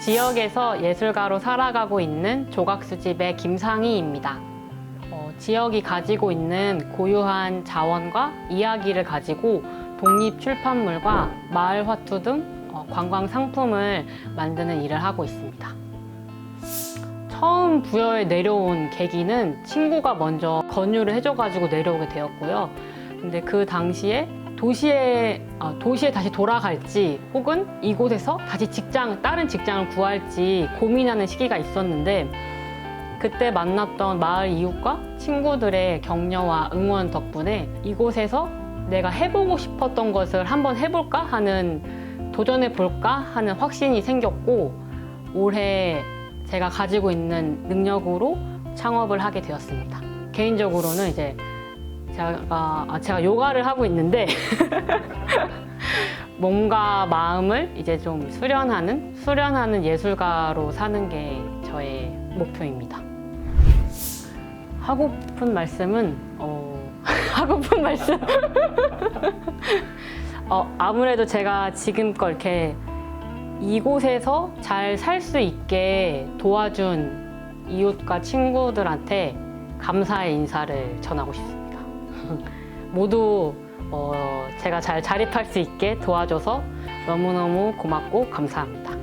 지역에서 예술가로 살아가고 있는 조각수집의 김상희입니다. 어, 지역이 가지고 있는 고유한 자원과 이야기를 가지고 독립 출판물과 마을 화투 등 어, 관광 상품을 만드는 일을 하고 있습니다. 처음 부여에 내려온 계기는 친구가 먼저 권유를 해줘가지고 내려오게 되었고요. 근데 그 당시에 도시에 어, 도시에 다시 돌아갈지 혹은 이곳에서 다시 직장 다른 직장을 구할지 고민하는 시기가 있었는데 그때 만났던 마을 이웃과 친구들의 격려와 응원 덕분에 이곳에서 내가 해보고 싶었던 것을 한번 해볼까 하는 도전해 볼까 하는 확신이 생겼고 올해 제가 가지고 있는 능력으로 창업을 하게 되었습니다. 개인적으로는 이제 제가 아, 제가 요가를 하고 있는데 몸과 마음을 이제 좀 수련하는 수련하는 예술가로 사는 게 저의 목표입니다. 하고픈 말씀은 어, 하고픈 말씀 어, 아무래도 제가 지금껏 이렇게 이곳에서 잘 살 수 있게 도와준 이웃과 친구들한테 감사의 인사를 전하고 싶습니다. 모두 어, 제가 잘 자립할 수 있게 도와줘서 너무너무 고맙고 감사합니다.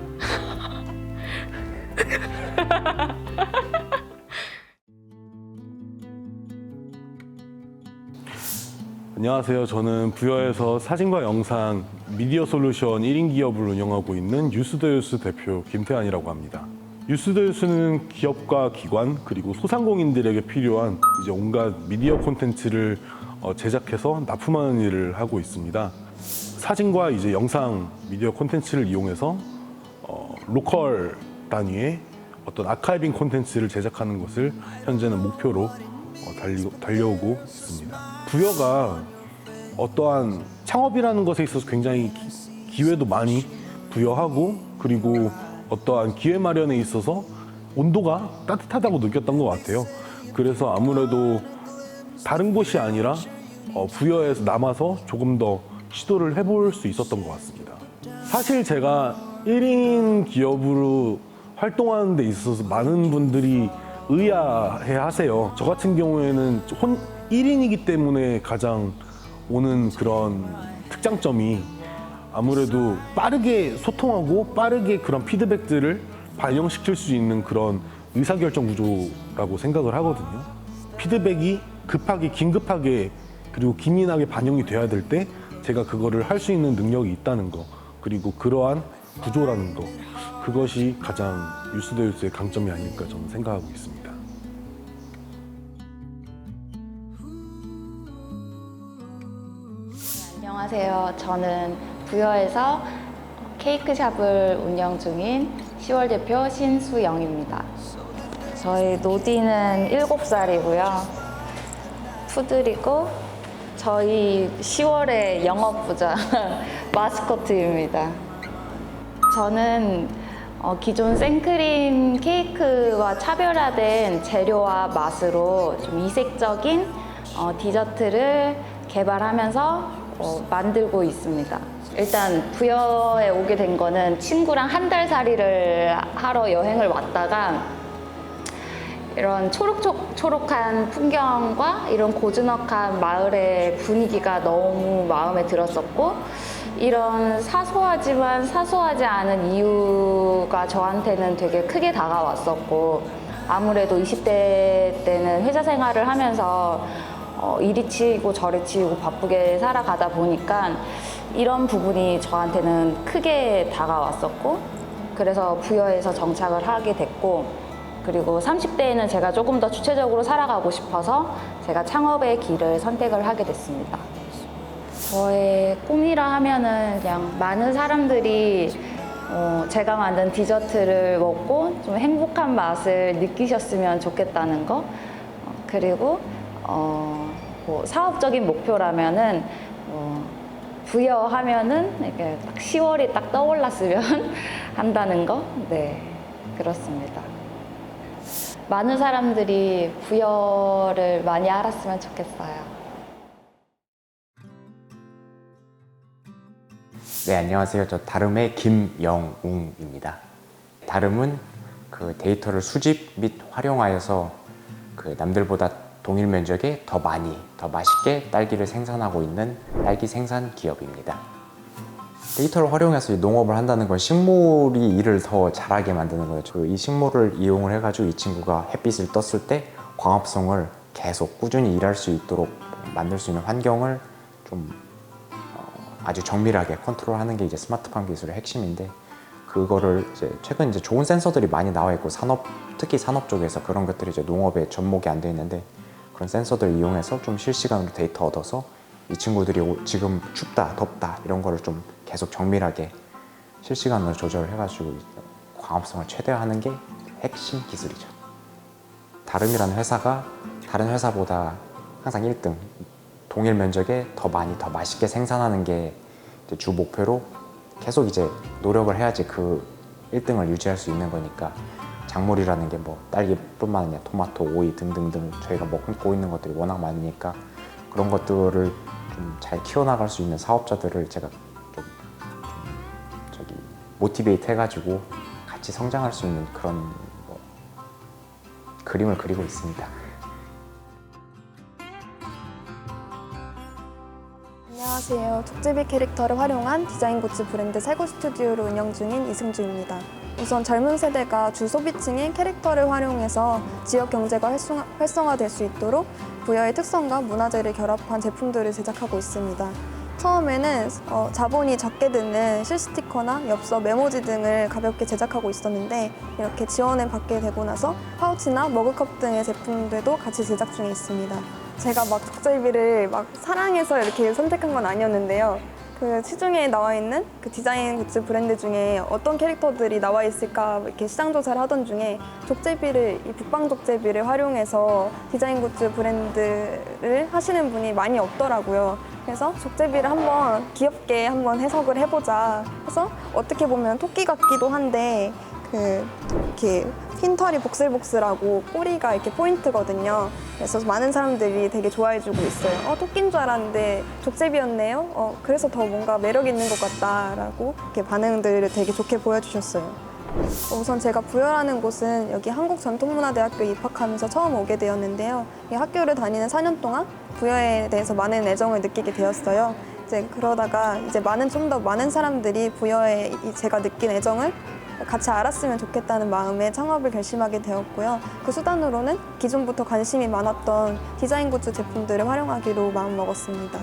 안녕하세요. 저는 부여에서 사진과 영상 미디어 솔루션 1인 기업을 운영하고 있는 유스더유스 대표 김태환이라고 합니다. 유스더유스는 기업과 기관 그리고 소상공인들에게 필요한 이제 온갖 미디어 콘텐츠를 어, 제작해서 납품하는 일을 하고 있습니다. 사진과 이제 영상 미디어 콘텐츠를 이용해서 어, 로컬 단위의 어떤 아카이빙 콘텐츠를 제작하는 것을 현재는 목표로 어, 달리, 달려오고 있습니다. 부여가 어떠한 창업이라는 것에 있어서 굉장히 기- 기회도 많이 부여하고 그리고 어떠한 기회 마련에 있어서 온도가 따뜻하다고 느꼈던 것 같아요. 그래서 아무래도 다른 곳이 아니라 어, 부여에서 남아서 조금 더 시도를 해볼 수 있었던 것 같습니다. 사실 제가 1인 기업으로 활동하는 데 있어서 많은 분들이 의아해 하세요. 저 같은 경우에는 혼 1인이기 때문에 가장 오는 그런 특장점이 아무래도 빠르게 소통하고 빠르게 그런 피드백들을 반영시킬 수 있는 그런 의사결정 구조라고 생각을 하거든요. 피드백이 급하게 긴급하게 그리고 기민하게 반영이 돼야 될 때 제가 그거를 할 수 있는 능력이 있다는 거 그리고 그러한 구조라는 거 그것이 가장 유스더유스의 강점이 아닐까 저는 생각하고 있습니다. 안녕하세요. 저는 부여에서 케이크 샵을 운영 중인 10월 대표 신수영입니다. 저희 노디는 7살이고요. 푸들이고 저희 10월에 영업부자 마스코트입니다. 저는 어, 기존 생크림 케이크와 차별화된 재료와 맛으로 좀 이색적인 어, 디저트를 개발하면서 어, 만들고 있습니다. 일단 부여에 오게 된 거는 친구랑 한 달 살이를 하러 여행을 왔다가 이런 초록초록한 풍경과 이런 고즈넉한 마을의 분위기가 너무 마음에 들었었고 이런 사소하지만 사소하지 않은 이유가 저한테는 되게 크게 다가왔었고 아무래도 20대 때는 회사 생활을 하면서 어, 이리 치이고 저리 치이고 바쁘게 살아가다 보니까 이런 부분이 저한테는 크게 다가왔었고 그래서 부여에서 정착을 하게 됐고 그리고 30대에는 제가 조금 더 주체적으로 살아가고 싶어서 제가 창업의 길을 선택을 하게 됐습니다. 저의 꿈이라 하면은 그냥 많은 사람들이 어, 제가 만든 디저트를 먹고 좀 행복한 맛을 느끼셨으면 좋겠다는 거. 어, 그리고 어, 뭐 사업적인 목표라면은 어, 부여하면은 이렇게 딱 10월이 딱 떠올랐으면 한다는 거. 네, 그렇습니다. 많은 사람들이 부여를 많이 알았으면 좋겠어요. 네, 안녕하세요. 저 다름의 김영웅입니다. 다름은 그 데이터를 수집 및 활용하여서 그 남들보다 동일 면적에 더 많이, 더 맛있게 딸기를 생산하고 있는 딸기 생산 기업입니다. 데이터를 활용해서 이 농업을 한다는 건 식물이 일을 더 잘하게 만드는 거예요. 저이 식물을 이용을 해가지고 이 친구가 햇빛을 떴을 때 광합성을 계속 꾸준히 일할 수 있도록 만들 수 있는 환경을 좀 어, 아주 정밀하게 컨트롤하는 게 이제 스마트팜 기술의 핵심인데 그거를 이제 최근 이제 좋은 센서들이 많이 나와 있고 산업 특히 산업 쪽에서 그런 것들이 이제 농업에 접목이 안 돼 있는데 그런 센서들을 이용해서 좀 실시간으로 데이터 얻어서 이 친구들이 오- 지금 춥다 덥다 이런 거를 좀 계속 정밀하게 실시간으로 조절을 해가지고 광합성을 최대화하는 게 핵심 기술이죠. 다름이라는 회사가 다른 회사보다 항상 1등 동일 면적에 더 많이 더 맛있게 생산하는 게 주 목표로 계속 이제 노력을 해야지 그 1등을 유지할 수 있는 거니까 작물이라는 게 뭐 딸기뿐만 아니라 토마토, 오이 등등등 저희가 먹고 있는 것들이 워낙 많으니까 그런 것들을 좀 잘 키워나갈 수 있는 사업자들을 제가 좀, 좀 저기 모티베이트 해가지고 같이 성장할 수 있는 그런 뭐 그림을 그리고 있습니다. 안녕하세요. 족제비 캐릭터를 활용한 디자인 굿즈 브랜드 살고 스튜디오를 운영 중인 이승주입니다. 우선 젊은 세대가 주 소비층인 캐릭터를 활용해서 지역 경제가 활성화, 활성화 될 수 있도록 부여의 특성과 문화재를 결합한 제품들을 제작하고 있습니다. 처음에는 어, 자본이 적게 드는 실스티커나 엽서, 메모지 등을 가볍게 제작하고 있었는데 이렇게 지원을 받게 되고 나서 파우치나 머그컵 등의 제품들도 같이 제작 중에 있습니다. 제가 막 족제비를 막 사랑해서 이렇게 선택한 건 아니었는데요. 그 시중에 나와 있는 그 디자인 굿즈 브랜드 중에 어떤 캐릭터들이 나와 있을까 이렇게 시장 조사를 하던 중에 족제비를 이 북방 족제비를 활용해서 디자인 굿즈 브랜드를 하시는 분이 많이 없더라고요. 그래서 족제비를 한번 귀엽게 한번 해석을 해보자 해서 어떻게 보면 토끼 같기도 한데 그 이렇게 흰털이 복슬복슬하고 꼬리가 이렇게 포인트거든요. 그래서 많은 사람들이 되게 좋아해주고 있어요. 어, 토끼인 줄 알았는데 족제비였네요. 어, 그래서 더 뭔가 매력 있는 것 같다라고 이렇게 반응들을 되게 좋게 보여주셨어요. 어, 우선 제가 부여라는 곳은 여기 한국전통문화대학교에 입학하면서 처음 오게 되었는데요. 이 학교를 다니는 4년 동안 부여에 대해서 많은 애정을 느끼게 되었어요. 이제 그러다가 이제 많은 좀 더 많은 사람들이 부여에 이 제가 느낀 애정을 같이 알았으면 좋겠다는 마음에 창업을 결심하게 되었고요. 그 수단으로는 기존부터 관심이 많았던 디자인 굿즈 제품들을 활용하기로 마음먹었습니다.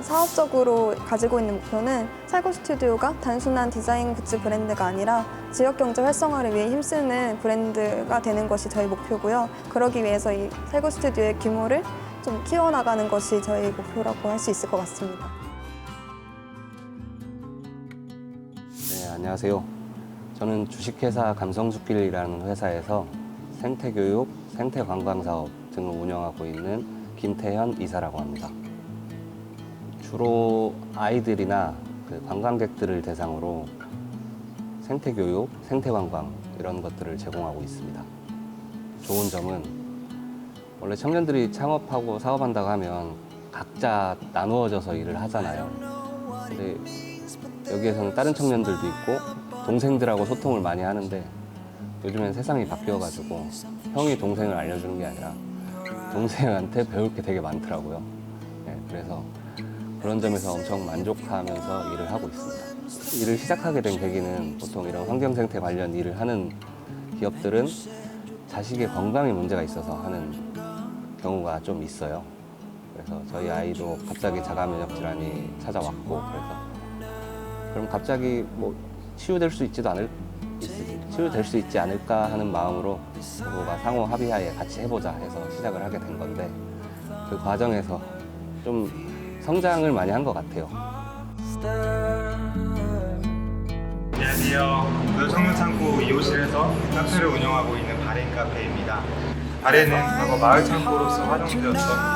사업적으로 가지고 있는 목표는 살고 스튜디오가 단순한 디자인 굿즈 브랜드가 아니라 지역 경제 활성화를 위해 힘쓰는 브랜드가 되는 것이 저희 목표고요. 그러기 위해서 이 살고 스튜디오의 규모를 좀 키워나가는 것이 저희 목표라고 할 수 있을 것 같습니다. 네, 안녕하세요. 저는 주식회사 감성숲길이라는 회사에서 생태교육, 생태관광사업 등을 운영하고 있는 김태현 이사라고 합니다. 주로 아이들이나 그 관광객들을 대상으로 생태교육, 생태관광 이런 것들을 제공하고 있습니다. 좋은 점은 원래 청년들이 창업하고 사업한다고 하면 각자 나누어져서 일을 하잖아요. 근데 여기에서는 다른 청년들도 있고 동생들하고 소통을 많이 하는데 요즘엔 세상이 바뀌어가지고 형이 동생을 알려주는 게 아니라 동생한테 배울 게 되게 많더라고요. 네, 그래서 그런 점에서 엄청 만족하면서 일을 하고 있습니다. 일을 시작하게 된 계기는 보통 이런 환경생태 관련 일을 하는 기업들은 자식의 건강에 문제가 있어서 하는 경우가 좀 있어요. 그래서 저희 아이도 갑자기 자가 면역 질환이 찾아왔고 그래서 그럼 갑자기 뭐 치유될 수 있지도 않을 있- 치유될 수 있지 않을까 하는 마음으로 부부가 상호 합의하에 같이 해보자 해서 시작을 하게 된 건데 그 과정에서 좀 성장을 많이 한 것 같아요. 안녕하세요. 그 청년창고 2호실에서 카페를 운영하고 있는 바렌 카페입니다. 바렌은 과거 마을 창고로서 활용되었던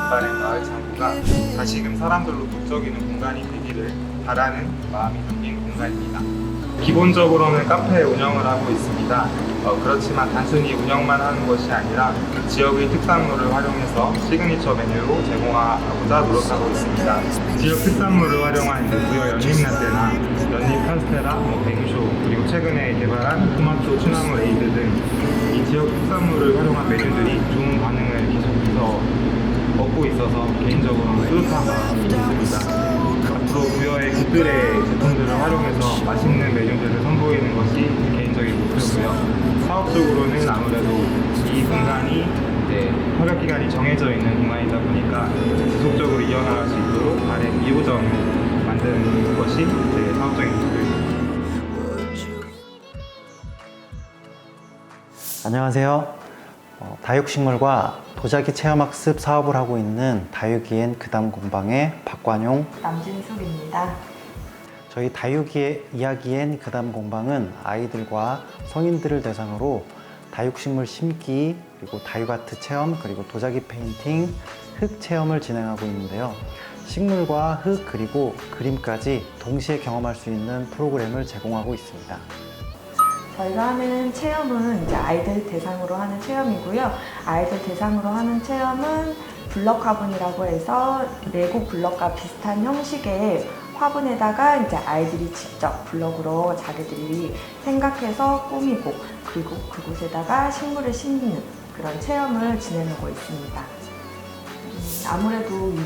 바렌 마을 창고가 다시금 사람들로 북적이는 공간이 되기를 바라는 마음이 담긴 공간입니다. 기본적으로는 카페 운영을 하고 있습니다. 어, 그렇지만 단순히 운영만 하는 것이 아니라 지역의 특산물을 활용해서 시그니처 메뉴로 제공하고자 노력하고 있습니다. 지역 특산물을 활용한 이제 부여 연잎 라떼나 연잎 카스테라, 뭐 뱅쇼, 그리고 최근에 개발한 토마토 추나물 에이드 등 이 지역 특산물을 활용한 메뉴들이 좋은 반응을 계속해서 얻고 있어서 개인적으로 뿌듯한 마음이 있습니다. 앞으로 부여의 굿들의 제품들을 활용해서 맛있는 것이 목표고요. 사업적으로는 아무래도 이 공간이 이제 협약 기간이 정해져 있는 공간이다 보니까 지속적으로 이어나갈 수 있도록 발행 2호점을 만드는 것이 제 사업적인 목표입니다. 안녕하세요. 어, 다육식물과 도자기 체험학습 사업을 하고 있는 다육이엔 그담 공방의 박관용 남진숙입니다. 저희 다육이의 이야기엔 그담 공방은 아이들과 성인들을 대상으로 다육식물 심기 그리고 다육아트 체험 그리고 도자기 페인팅 흙 체험을 진행하고 있는데요. 식물과 흙 그리고 그림까지 동시에 경험할 수 있는 프로그램을 제공하고 있습니다. 저희가 하는 체험은 이제 아이들 대상으로 하는 체험이고요. 아이들 대상으로 하는 체험은 블럭 화분이라고 해서 레고 블럭과 비슷한 형식의 화분에다가 이제 아이들이 직접 블럭으로 자기들이 생각해서 꾸미고 그리고 그곳에다가 식물을 심는 그런 체험을 진행하고 있습니다. 음, 아무래도 이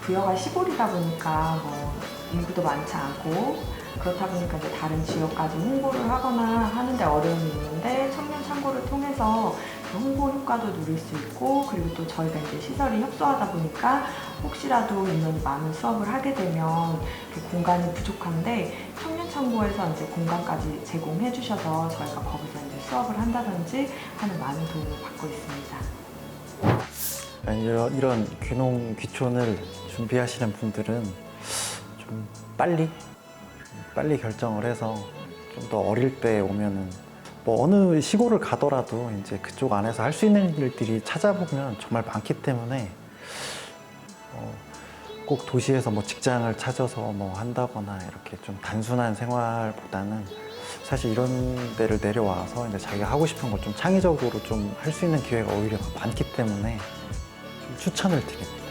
부여가 시골이다 보니까 뭐 인구도 많지 않고 그렇다 보니까 이제 다른 지역까지 홍보를 하거나 하는데 어려움이 있는데 청년 창고를 통해서 그 홍보 효과도 누릴 수 있고 그리고 또 저희가 이제 시설이 협소하다 보니까 혹시라도 인원이 많은 수업을 하게 되면 그 공간이 부족한데 청년 창고에서 이제 공간까지 제공해 주셔서 저희가 거기서 이제 수업을 한다든지 하는 많은 도움을 받고 있습니다. 이런 귀농 귀촌을 준비하시는 분들은 좀 빨리 빨리 결정을 해서 좀 더 어릴 때 오면은 뭐 어느 시골을 가더라도 이제 그쪽 안에서 할 수 있는 일들이 찾아보면 정말 많기 때문에 어, 꼭 도시에서 뭐 직장을 찾아서 뭐 한다거나 이렇게 좀 단순한 생활보다는 사실 이런 데를 내려와서 이제 자기가 하고 싶은 걸 좀 창의적으로 좀 할 수 있는 기회가 오히려 많기 때문에 좀 추천을 드립니다.